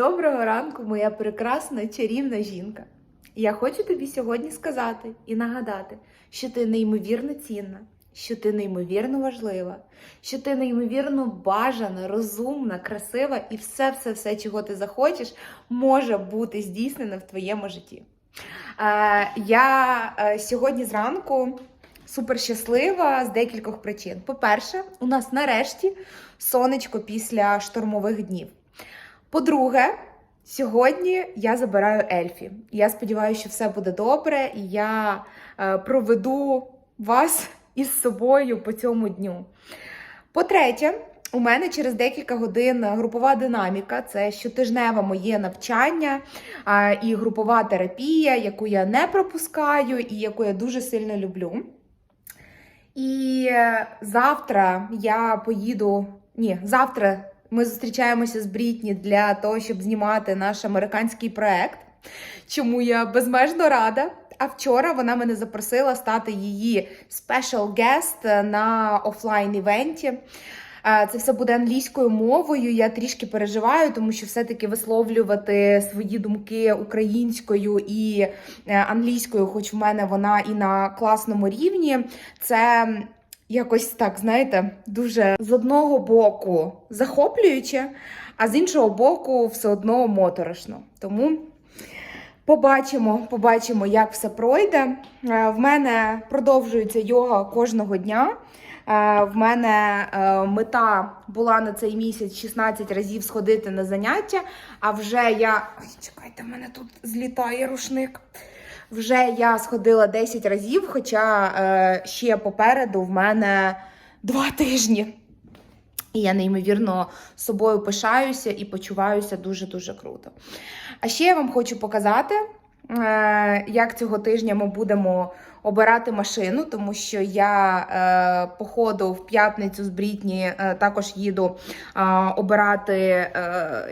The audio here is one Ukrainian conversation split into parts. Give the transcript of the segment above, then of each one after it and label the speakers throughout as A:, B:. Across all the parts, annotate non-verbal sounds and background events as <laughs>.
A: Доброго ранку, моя прекрасна чарівна жінка. Я хочу тобі сьогодні сказати і нагадати, що ти неймовірно цінна, що ти неймовірно важлива, що ти неймовірно бажана, розумна, красива і все-все-все, чого ти захочеш, може бути здійснено в твоєму житті. Е, я е, сьогодні зранку супер щаслива з декількох причин. По-перше, у нас нарешті сонечко після штормових днів. По-друге, сьогодні я забираю Ельфі. Я сподіваюся, що все буде добре, і я е, проведу вас <laughs> із собою по цьому дню. По-третє, у мене через декілька годин групова динаміка це щотижневе моє навчання і групова терапія, яку я не пропускаю і яку я дуже сильно люблю. І е, завтра я поїду. Ні, завтра ми зустрічаємося з Брітні для того, щоб знімати наш американський проект, чому я безмежно рада. А вчора вона мене запросила стати її special guest на офлайн івенті. Це все буде англійською мовою. Я трішки переживаю, тому що все-таки висловлювати свої думки українською і е, англійською, хоч в мене вона і на класному рівні, це якось так, знаєте, дуже з одного боку захоплююче, а з іншого боку, все одно моторошно. Тому. Побачимо, побачимо, як все пройде. Е, В мене продовжується йога кожного дня. Е, В мене е, мета була на цей місяць 16 разів сходити на заняття. А вже я. Ой, чекайте, в мене тут злітає рушник. Вже я сходила 10 разів, хоча е, ще попереду в мене два тижні. І я неймовірно собою пишаюся і почуваюся дуже-дуже круто. А ще я вам хочу показати, е, як цього тижня ми будемо обирати машину, тому що я е, по ходу в п'ятницю з Брітні е, також їду обирати е,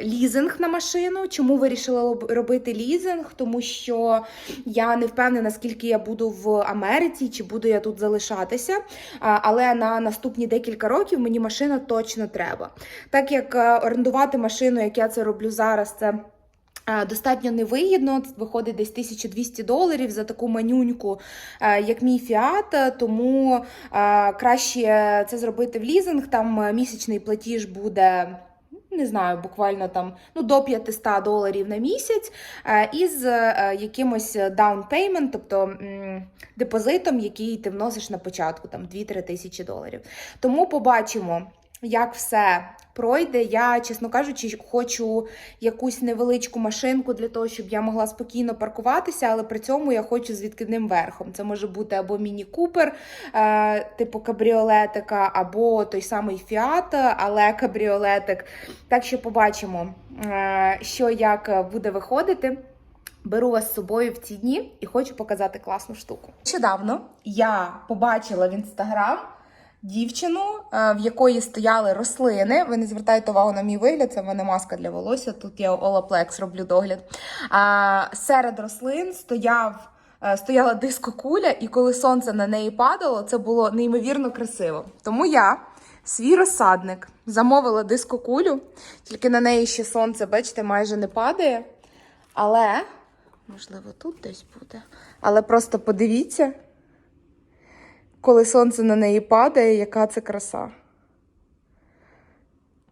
A: лізинг на машину. Чому вирішила робити лізинг? Тому що я не впевнена, скільки я буду в Америці, чи буду я тут залишатися. Але на наступні декілька років мені машина точно треба. Так як орендувати машину, як я це роблю зараз, це. Е, Достатньо невигідно, виходить десь 1200 доларів за таку манюньку, е, як мій фіат. е, Тому краще це зробити в лізинг. Там місячний платіж буде. Не знаю, буквально там ну до 500 доларів на місяць, із якимось down payment, тобто депозитом, який ти вносиш на початку, там 2-3 тисячі доларів. Тому побачимо, як все пройде. Я, чесно кажучи, хочу якусь невеличку машинку для того, щоб я могла спокійно паркуватися, але при цьому я хочу з відкидним верхом. Це може бути або міні-купер, е, типу кабріолетика, або той самий Фіат, але кабріолетик. Так що побачимо, е, що як буде виходити. Беру вас з собою в ці дні і хочу показати класну штуку. Нещодавно я побачила в інстаграм дівчину, е, в якої стояли рослини. Ви не звертайте увагу на мій вигляд, це в мене маска для волосся. Тут я Олаплекс роблю догляд. Серед рослин стояв. е, Стояла дискокуля, і коли сонце на неї падало, це було неймовірно красиво. Тому я свій розсадник замовила дискокулю, тільки на неї ще сонце, бачите, майже не падає. Але, можливо, тут десь буде. Але просто подивіться, коли сонце на неї падає, яка це краса.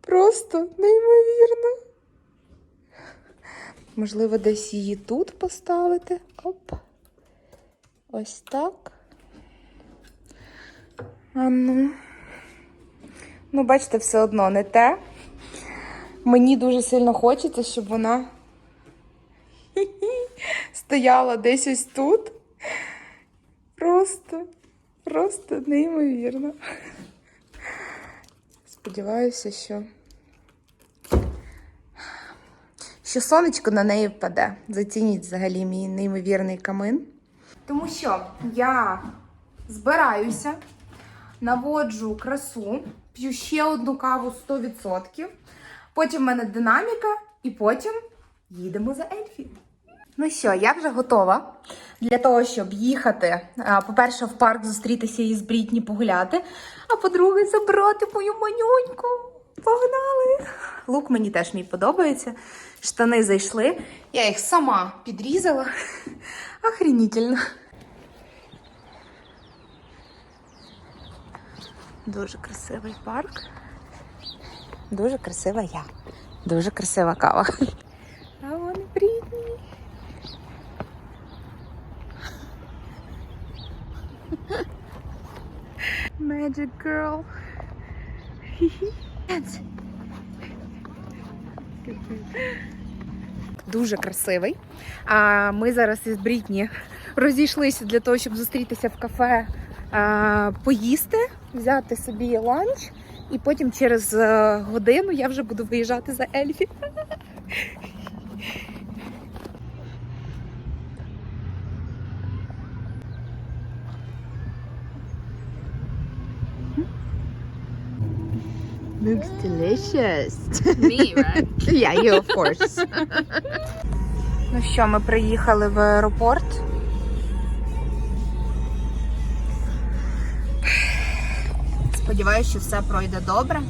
A: Просто неймовірно. Можливо, десь її тут поставити. Оп. Ось так. А ну. Ну, бачите, все одно не те. Мені дуже сильно хочеться, щоб вона <laughs> стояла десь ось тут. Просто, неймовірно. Сподіваюся, що. Що сонечко на неї впаде. Зацініть взагалі мій неймовірний камин. Тому що я збираюся, наводжу красу, п'ю ще одну каву 100%. Потім в мене динаміка, і потім їдемо за Ельфі. Ну що, я вже готова для того, щоб їхати. По-перше, в парк зустрітися із Брітні погуляти, а по-друге, забрати мою манюньку. погнали! Лук мені теж мій подобається. Штани зайшли. Я їх сама підрізала. Охренительно. Дуже красивий парк. Дуже красива я. Дуже красива кава. А вони Брітні. Magic Girl. Дуже красивий. А ми зараз із Брітні розійшлися для того, щоб зустрітися в кафе, поїсти, взяти собі ланч, і потім через е, годину я вже буду виїжджати за Ельфі.
B: Looks delicious.
A: Me, right? <laughs>
B: yeah, you of course. <laughs>
A: Ну що, ми приїхали в аеропорт. Сподіваюся, що все пройде добре.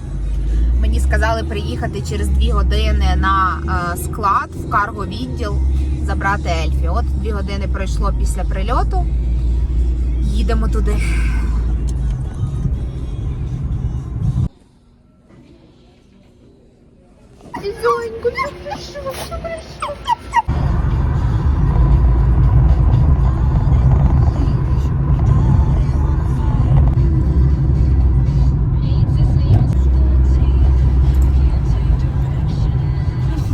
A: Мені сказали приїхати через дві години на е, склад в карго відділ забрати Ельфі. От дві години пройшло після прильоту. Їдемо туди. Ну прийшов, що прийшов.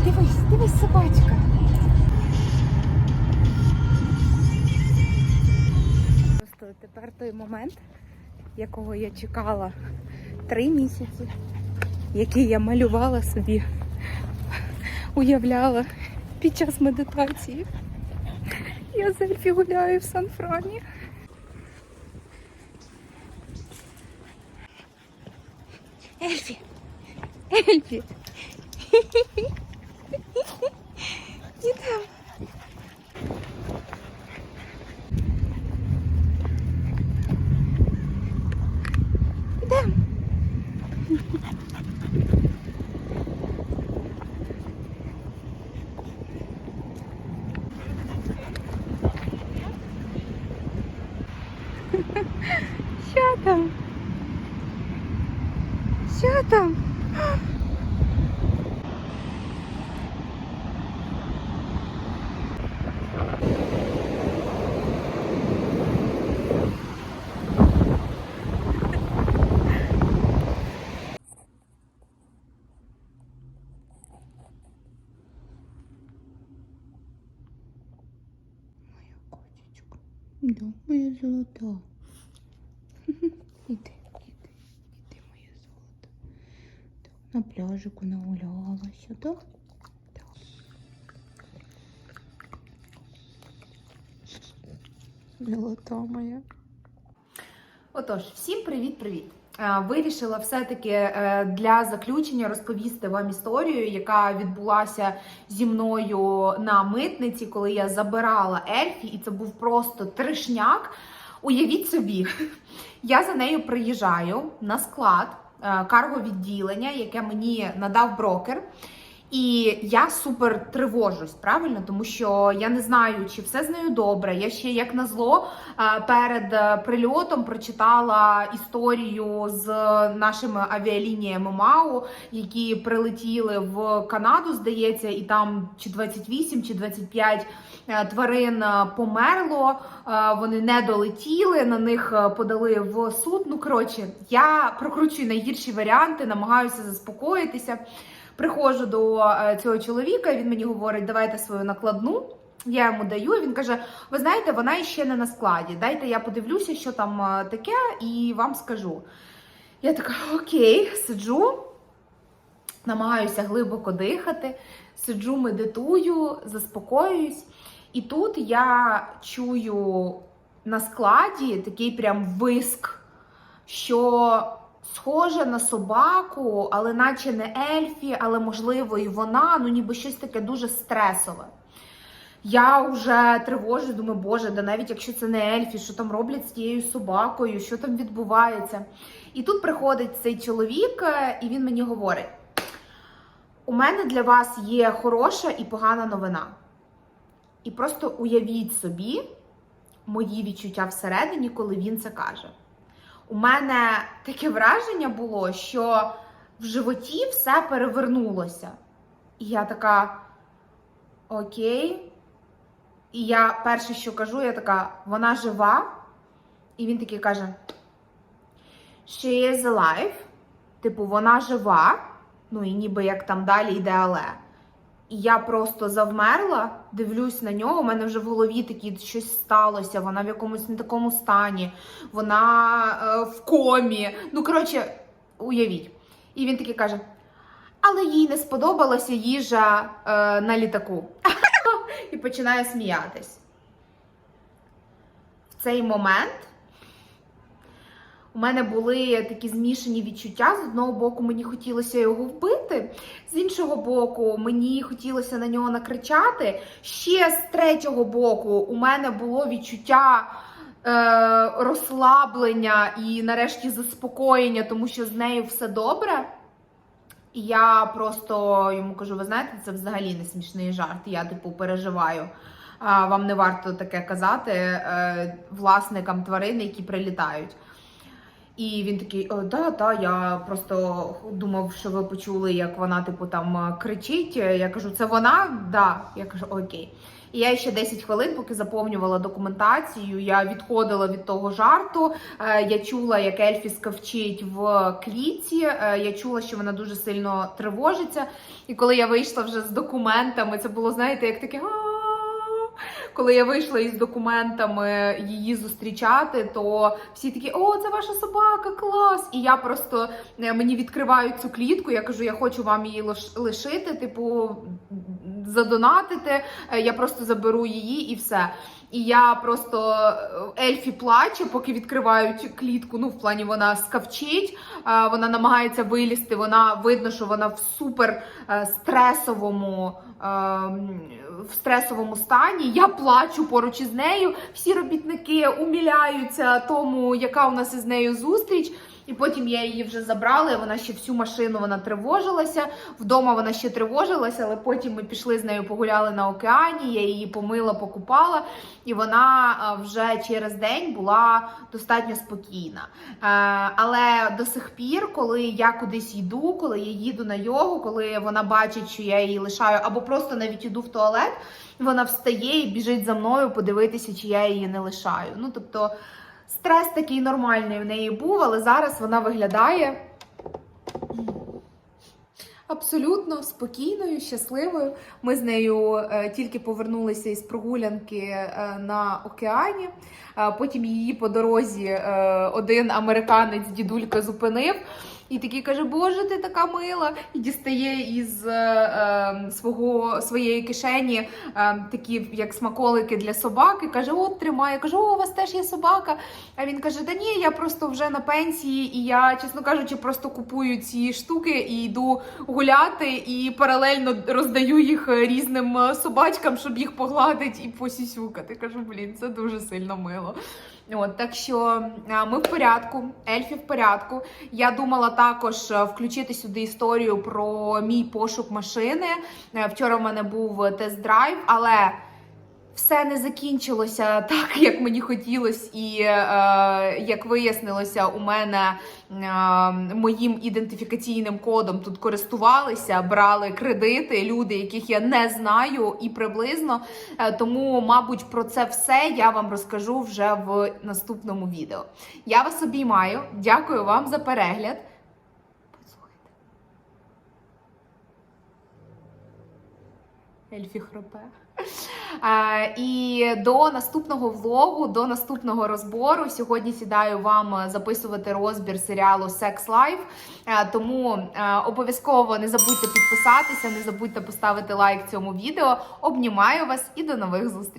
A: Дивись, дивись, собачка. Просто тепер той момент, якого я чекала три місяці, який я малювала собі, уявляла під час медитації. Я з Ельфі гуляю в Сан-Франі. Ельфі! Ельфі! Ідемо. Да, моя золота. <laughs> Іди, іди, іди, моє золото. Так, на пляжику нагулялася, так? Так. Золота моя. Отож, всім привіт-привіт! Е, Вирішила все-таки е, для заключення розповісти вам історію, яка відбулася зі мною на митниці, коли я забирала Ельфі, і це був просто тришняк. Уявіть собі, я за нею приїжджаю на склад е, карго-відділення, яке мені надав брокер. І я супер тривожусь, правильно, тому що я не знаю, чи все з нею добре. Я ще як назло е, перед е, прильотом прочитала історію з нашими авіалініями МАУ, які прилетіли в Канаду, здається, і там чи 28, чи 25 е, тварин померло. Вони не долетіли, на них подали в суд. Ну коротше, я прокручую найгірші варіанти, намагаюся заспокоїтися. Приходжу до е, цього чоловіка, він мені говорить, давайте свою накладну. Я йому даю, він каже: Ви знаєте, вона ще не на складі. Дайте я подивлюся, що там е, таке, і вам скажу. Я така, окей, сиджу, намагаюся глибоко дихати, сиджу, медитую, заспокоююсь. І тут я чую на складі такий прям виск, що схоже на собаку, але наче не ельфі, але можливо і вона, ну ніби щось таке дуже стресове. Я вже тривожусь, думаю, боже, да навіть якщо це не ельфі, що там роблять з тією собакою, що там відбувається. І тут приходить цей чоловік, е, і він мені говорить: у мене для вас є хороша і погана новина. І просто уявіть собі мої відчуття всередині, коли він це каже. У мене таке враження було, що в животі все перевернулося. І я така, окей. І я перше, що кажу, я така, вона жива. І він такий каже: She is alive. Типу, вона жива. Ну і ніби як там далі йде але. І я просто завмерла, дивлюсь на нього. У мене вже в голові такі щось сталося. Вона в якомусь не такому стані, вона е, в комі. Ну, коротше, уявіть. І він такий каже: але їй не сподобалася їжа е, на літаку. <laughs> І починає сміятись. В цей момент у мене були такі змішані відчуття. З одного боку, мені хотілося його вбити, з іншого боку, мені хотілося на нього накричати. Ще з третього боку, у мене було відчуття е, розслаблення і нарешті заспокоєння, тому що з нею все добре. І я просто йому кажу: ви знаєте, це взагалі не смішний жарт. Я типу переживаю. Вам не варто таке казати е, власникам тварин, які прилітають. І він такий: да, да, я просто думав, що ви почули, як вона, типу, там е, кричить. Я кажу, це вона? Да. Я кажу, окей. І я ще 10 хвилин, поки заповнювала документацію, я відходила від того жарту. Е, Я чула, як Ельфі скавчить в кліті. Е, Я чула, що вона дуже сильно тривожиться. І коли я вийшла вже з документами, це було, знаєте, як таке. Коли я вийшла із документами її зустрічати, то всі такі: о, це ваша собака, клас! І я просто е, мені відкривають цю клітку. Я кажу, я хочу вам її лиш- лишити, типу, задонатити. Е, Я просто заберу її і все. І я просто е, Ельфі плаче, поки відкривають клітку. Ну, в плані вона скавчить, вона намагається вилізти. Вона видно, що вона в супер стресовому. Е, м, В стресовому стані я плачу поруч із нею. Всі робітники уміляються тому, яка у нас із нею зустріч. І потім я її вже забрала. і Вона ще всю машину вона тривожилася. Вдома вона ще тривожилася, але потім ми пішли з нею погуляли на океані. Я її помила, покупала, і вона вже через день була достатньо спокійна. Е, Але до сих пір, коли я кудись йду, коли я їду на йогу, коли вона бачить, що я її лишаю, або просто навіть іду в туалет, вона встає і біжить за мною подивитися, чи я її не лишаю. Ну тобто. Стрес такий нормальний в неї був, але зараз вона виглядає абсолютно спокійною, щасливою. Ми з нею е, тільки повернулися із прогулянки е, на океані. Е, потім її по дорозі один американець дідулька зупинив. І такий каже: Боже, ти така мила! І дістає із е, е, свого своєї кишені е, такі як смаколики для собак. І каже: От тримай. Я кажу, о, у вас теж є собака. А він каже: Да ні, я просто вже на пенсії, і я, чесно кажучи, просто купую ці штуки і йду гуляти, і паралельно роздаю їх різним собачкам, щоб їх погладити і посісюкати. Кажу, блін, це дуже сильно мило. От, так що ми в порядку, ельфі в порядку. Я думала також е, включити сюди історію про мій пошук машини. Е, Вчора в мене був тест-драйв, але все не закінчилося так, як мені хотілося, і е, як вияснилося, у мене е, моїм ідентифікаційним кодом тут користувалися, брали кредити, люди, яких я не знаю, і приблизно. Е, Тому, мабуть, про це все я вам розкажу вже в наступному відео. Я вас обіймаю. Дякую вам за перегляд. Ельфі хропе. Е, І до наступного влогу, до наступного розбору. Сьогодні сідаю вам записувати розбір серіалу Sex Life. Е, Тому е, обов'язково не забудьте підписатися, не забудьте поставити лайк цьому відео. Обнімаю вас і до нових зустрічей!